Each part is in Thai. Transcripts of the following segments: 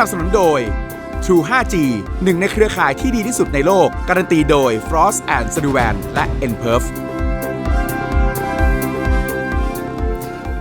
นับสนุนโดย True 5G หนึ่งในเครือข่ายที่ดีที่สุดในโลก การันตีโดย Frost and s u l l i v a n และ n p e r f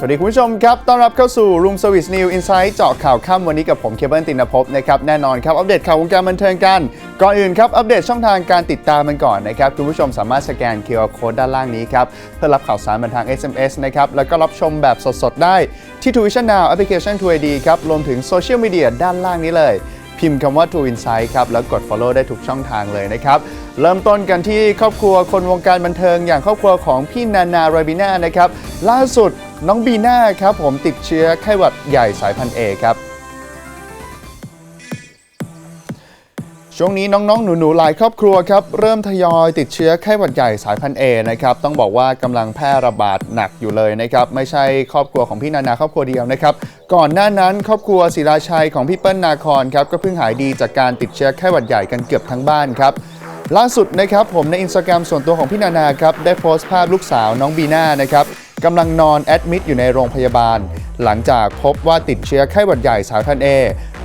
สวัสดีคุณผู้ชมครับ ต้อนรับเข้าสู่ Room Service New Insight เจาะข่าวค่ำวันนี้กับผมเคเบิลตินภพนะครับ แน่นอนครับ อัปเดตข่าววงการบันเทิงกัน ก่อนอื่นครับ อัปเดตช่องทางการติดตามมันก่อนนะครับ คุณผู้ชมสามารถสแกน QR Code ด้านล่างนี้ครับ เพื่อรับข่าวสารบันทาง SMS นะครับ แล้วก็รับชมแบบสดๆ ได้ที่ t w i t c h Now แอปพลิเคชัน t 2 d ครับ รวมถึงโซเชียลมีเดียด้านล่างนี้เลยพิมพ์คำว่า True Insight ครับ แล้วกด follow ได้ทุกช่องทางเลยนะครับ เริ่มต้นกันที่ครอบครัวคนวงการบันเทิง อย่างครอบครัวของพี่นานาไรบิน่านะครับ ล่าสุด น้องบีน่าครับผมติดเชื้อไข้หวัดใหญ่สายพันธุ์เอครับ ช่วงนี้น้องๆ หนูๆ หลายครอบครัวครับ เริ่มทยอยติดเชื้อไข้หวัดใหญ่สายพันธุ์เอนะครับ ต้องบอกว่ากำลังแพร่ระบาดหนักอยู่เลยนะครับ ไม่ใช่ครอบครัวของพี่นานาครอบครัวเดียวนะครับ ก่อนหน้านั้นครอบครัวศิราชัยของพี่เปิ้ลนาคอนครับก็เพิ่งหายดีจากการติดเชื้อไข้หวัดใหญ่กันเกือบทั้งบ้านครับล่าสุดนะครับผมในอินสตาแกรมส่วนตัวของพี่นานาครับได้โพสต์ภาพลูกสาวน้องบีน่านะครับ กำลังนอนแอดมิดอยู่ในโรงพยาบาล หลังจากพบว่าติดเชื้อไข้หวัดใหญ่สายพันธุ์เอ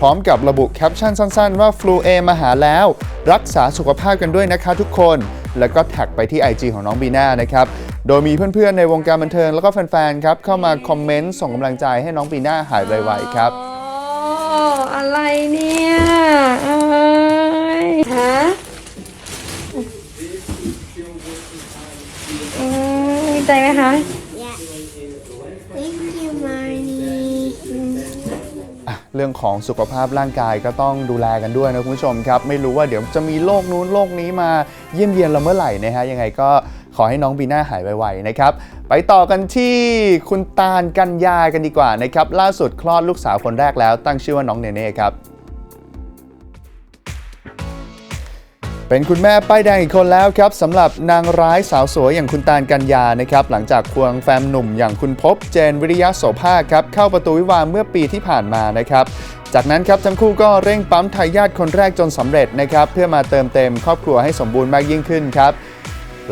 พร้อมกับระบุแคปชั่นสั้นๆ ว่าฟลูเอมาหาแล้ว รักษาสุขภาพกันด้วยนะคะทุกคน แล้วก็แท็กไปที่ IG ของน้องบีน่านะครับ โดยมีเพื่อนๆ ในวงการบันเทิงแล้วก็แฟนๆ ครับ เข้ามาคอมเมนต์ส่งกำลังใจให้น้องบีน่าหายไวๆครับโอ้อะไรเนี่ยเอ้ยฮะอืมดีใจไหมคะ Thank you, Marnie. อะ เรื่องของสุขภาพร่างกายก็ต้องดูแลกันด้วยนะคุณผู้ชมครับไม่รู้ว่าเดี๋ยวจะมีโรคนู้นโรคนี้มาเยี่ยมเยียนเราเมื่อไหร่นะฮะยังไงก็ขอให้น้องบีน่าหายไวๆนะครับไปต่อกันที่คุณตาลกัญญากันดีกว่านะครับล่าสุดคลอดลูกสาวคนแรกแล้วตั้งชื่อว่าน้องเนเน่ครับ เป็นคุณแม่ป้ายแดงอีกคนแล้วครับสำหรับนางร้ายสาวสวยอย่างคุณตาลกัญญานะครับหลังจากควงแฟนหนุ่มอย่างคุณพบเจนวิริยะโสภาครับเข้าประตูวิวาห์เมื่อปีที่ผ่านมานะครับจากนั้นครับทั้งคู่ก็เร่งปั๊มทายาทคนแรกจนสำเร็จนะครับเพื่อมาเติมเต็มครอบครัวให้สมบูรณ์มากยิ่งขึ้นครับ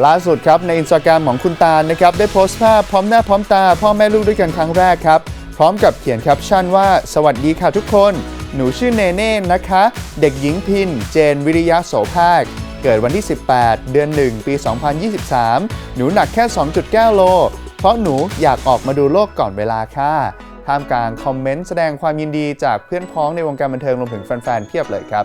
ล่าสุดครับในอินสตาแกรมของคุณตาลนะครับได้โพสต์ภาพพร้อมหน้าพร้อมตา พ่อแม่ลูกด้วยกันครั้งแรกครับพร้อมกับเขียนแคปชั่นว่า สวัสดีค่ะทุกคน หนูชื่อเนเน่นะคะ เด็กหญิงพิน เจนวิริยะโสภาค เกิดวันที่ 18 เดือน 1 ปี 2023 หนูหนักแค่ 2.9 โล เพราะหนูอยากออกมาดูโลกก่อนเวลาค่ะ ท่ามกลางคอมเมนต์แสดงความยินดีจากเพื่อนพ้องในวงการบันเทิงรวมถึงแฟนๆเพียบเลยครับ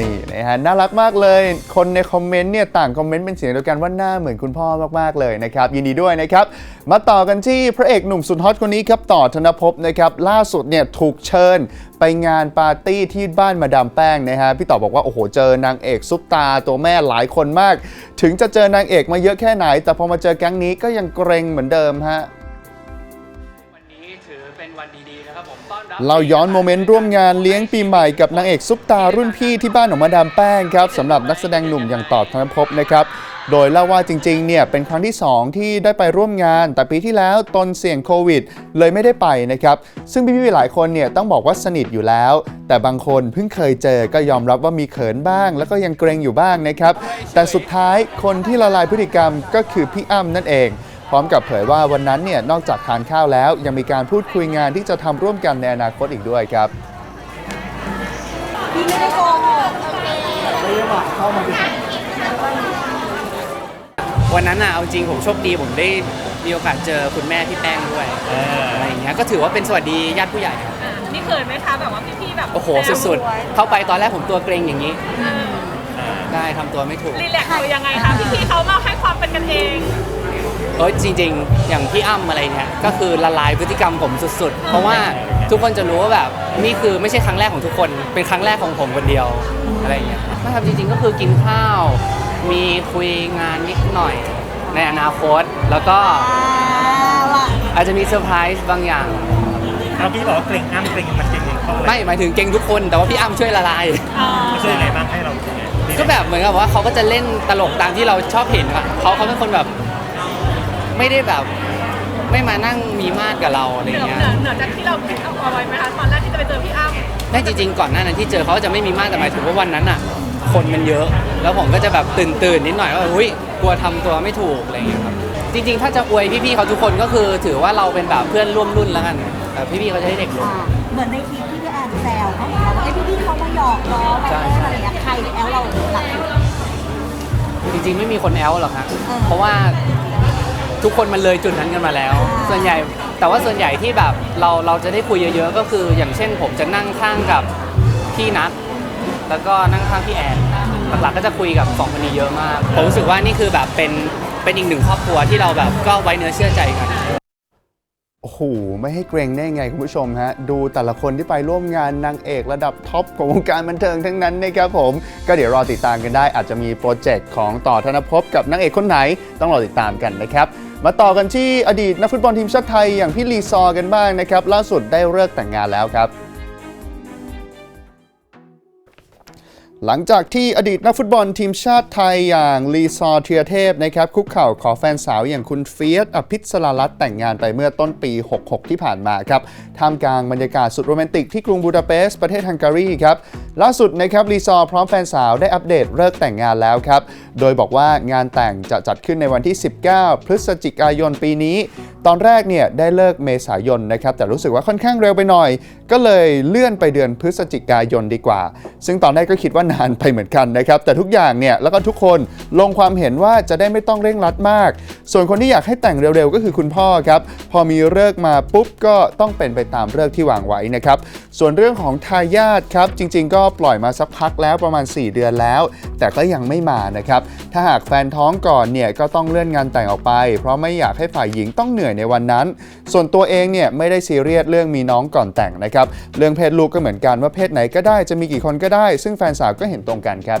นี่นะฮะน่ารักมากเลย คนในคอมเมนต์เนี่ยต่างคอมเมนต์เป็นเสียงเดียวกันว่าหน้าเหมือนคุณพ่อมากๆเลยนะครับยินดีด้วยนะครับมาต่อกันที่พระเอกหนุ่มสุดฮอตคนนี้ครับต่อธนภพนะครับล่าสุดเนี่ยถูกเชิญไปงานปาร์ตี้ที่บ้านมาดามแป้งนะฮะพี่ต่อบอกว่าโอ้โหเจอนางเอกซุปตาตัวแม่หลายคนมาก ถึงจะเจอนางเอกมาเยอะแค่ไหน แต่พอมาเจอแก๊งนี้ก็ยังเกรงเหมือนเดิมฮะ เราย้อนโมเมนต์ร่วมงานเลี้ยงปีใหม่กับนางเอกซุปตารุ่นพี่ที่บ้านของมาดามแป้งครับสำหรับนักแสดงหนุ่มอย่างต่อธนภพนะครับ โดยเล่าว่าจริงๆเนี่ยเป็นครั้งที่ 2 ที่ได้ไปร่วมงาน แต่ปีที่แล้วตนเสี่ยงโควิด เลยไม่ได้ไปนะครับ ซึ่งพี่ๆหลายคนเนี่ยต้องบอกว่าสนิทอยู่แล้ว แต่บางคนเพิ่งเคยเจอก็ยอมรับว่ามีเขินบ้าง แล้วก็ยังเกรงอยู่บ้างนะครับแต่สุดท้ายคนที่ละลายพฤติกรรมก็คือพี่อ้ำนั่นเอง พร้อมกับเผยว่าวันนั้นเนี่ยนอกจากทานข้าวแล้ว ยังมีการพูดคุยงานที่จะทำร่วมกันในอนาคตอีกด้วยครับวันนั้นอะเอาจริงผมโชคดีผมได้มีโอกาสเจอคุณแม่พี่แป้งด้วยอะไรอย่างเงี้ยก็ถือว่าเป็นสวัสดีญาติผู้ใหญ่ครับนี่เขินไหมคะแบบว่าพี่ๆแบบโอ้โหสุดๆเข้าไปตอนแรกผมตัวเกรงอย่างนี้ได้ทำตัวไม่ถูกรีแลกซ์ตัวยังไงคะพี่ๆเขามาให้ความเป็นกันเอง เอ้ยจริงๆ อย่างพี่อ้ำอะไรเนี่ยก็คือละลายพฤติกรรมผมสุดๆ เพราะว่าทุกคนจะรู้ว่าแบบนี่คือไม่ใช่ครั้งแรกของทุกคน เป็นครั้งแรกของผมคนเดียวอะไรอย่างเงี้ยถ้าทำจริงๆก็คือกินข้าว มีคุยงานนิดหน่อย ในอนาคตแล้วก็อาจจะมีเซอร์ไพรส์บางอย่างเราพี่บอกว่าเกรงอ้ำเกรงมันเกรงเพราะอะไรไม่หมายถึงเก่งทุกคนแต่ว่าพี่อ้ำช่วยละลายเขาช่วยยังไงบ้างให้เราก็แบบเหมือนกับว่าเขาก็จะเล่นตลกตามที่เราชอบเห็นอะเขาเขาเป็นคนแบบ ไม่ได้แบบไม่มานั่งมีมาดกับเราอะไรเหนือเงี้ย เหนือเหนือจากที่เราคิดเอาไว้ไหมคะตอนแรกที่จะไปเจอพี่อ้ำได้จริงๆก่อนหน้านั้นที่เจอเขาจะไม่มีมาดแต่หมายถึงว่าวันนั้นอะ คนมันเยอะ แล้วผมก็จะแบบตื่นตื่นๆนิดหน่อยว่าอุ้ยกลัวทำตัวไม่ถูกอะไรเงี้ยครับจริง ๆ ถ้าจะอวยพี่ๆเขาทุกคนก็คือถือว่าเราเป็นแบบเพื่อนร่วมรุ่นแล้วกันแต่พี่ๆเขาจะให้เด็กลง อ่าเหมือนในคลิปที่พี่แอนแซวเขาบอกว่าไอ้พี่ๆเขามาหยอกล้อมาใช่เล่นอะไรอย่างเงี้ยใครในแอลเราหลักสุดจริงๆไม่มีคนแอลหรอกฮะเออ เพราะว่า ทุกคนมันเลยจุดนั้นกันมาแล้วอ่าส่วนใหญ่แต่ว่าส่วนใหญ่ที่แบบเราเราจะได้คุยเยอะ ๆ ก็คืออย่างเช่น ผมจะนั่งข้างกับพี่นัทแล้วก็นั่งข้างพี่แอนหลักๆก็จะคุยกับสองคนนี้เยอะมากผมรู้สึกว่านี่คือแบบเป็นเป็นอีกหนึ่งครอบครัวที่เราแบบก็ไว้เนื้อเชื่อใจกันโอ้โห ไม่ให้เกรงได้ไงคุณผู้ชมฮะ ดูแต่ละคนที่ไปร่วมงานนางเอกระดับท็อปของวงการบันเทิงทั้งนั้นนะครับผม ก็เดี๋ยวรอติดตามกันได้อาจจะมีโปรเจกต์ของต่อธนภพกับนางเอกคนไหน ต้องรอติดตามกันนะครับ มาต่อกันที่อดีตนักฟุตบอลทีมชาติไทยอย่างพี่ลีซอกันบ้างนะครับล่าสุดได้เลิกแต่งงานแล้วครับ หลังจากที่อดีตนักฟุตบอลทีมชาติไทยอย่างลีซอเทียเทพนะครับคุกเข่าขอแฟนสาวอย่างคุณเฟียสอภิสรารัตแต่งงานไปเมื่อต้นปี 66 ที่ผ่านมาครับท่ามกลางบรรยากาศสุดโรแมนติกที่กรุงบูดาเปสต์ประเทศฮังการีครับล่าสุดนะครับลีซอร์พร้อมแฟนสาวได้อัปเดตเลิกแต่งงานแล้วครับ โดยบอกว่างานแต่งจะจัดขึ้นในวันที่ 19 พฤศจิกายนปีนี้ ตอนแรกเนี่ยได้เลิกเมษายนนะครับ แต่รู้สึกว่าค่อนข้างเร็วไปหน่อย ก็เลยเลื่อนไปเดือนพฤศจิกายนดีกว่า ซึ่งตอนแรกก็คิดว่านานไปเหมือนกันนะครับ แต่ทุกอย่างเนี่ยแล้วก็ทุกคนลงความเห็นว่าจะได้ไม่ต้องเร่งรัดมาก ส่วนคนที่อยากให้แต่งเร็วๆ ก็คือคุณพ่อครับพอมีเลิกมาปุ๊บก็ต้องเป็นไปตามเลิกที่วางไว้นะครับส่วนเรื่องของทายาทครับจริง ๆ ก็ปล่อยมาสักพักแล้วประมาณ 4 เดือนแล้ว แต่ก็ยังไม่มานะครับ ถ้าหากแฟนท้องก่อนเนี่ยก็ต้องเลื่อนงานแต่งออกไป เพราะไม่อยากให้ฝ่ายหญิงต้องเหนื่อยในวันนั้น ส่วนตัวเองเนี่ยไม่ได้ซีเรียสเรื่องมีน้องก่อนแต่งนะครับ เรื่องเพศลูกก็เหมือนกันว่าเพศไหนก็ได้จะมีกี่คนก็ได้ ซึ่งแฟนสาวก็เห็นตรงกันครับ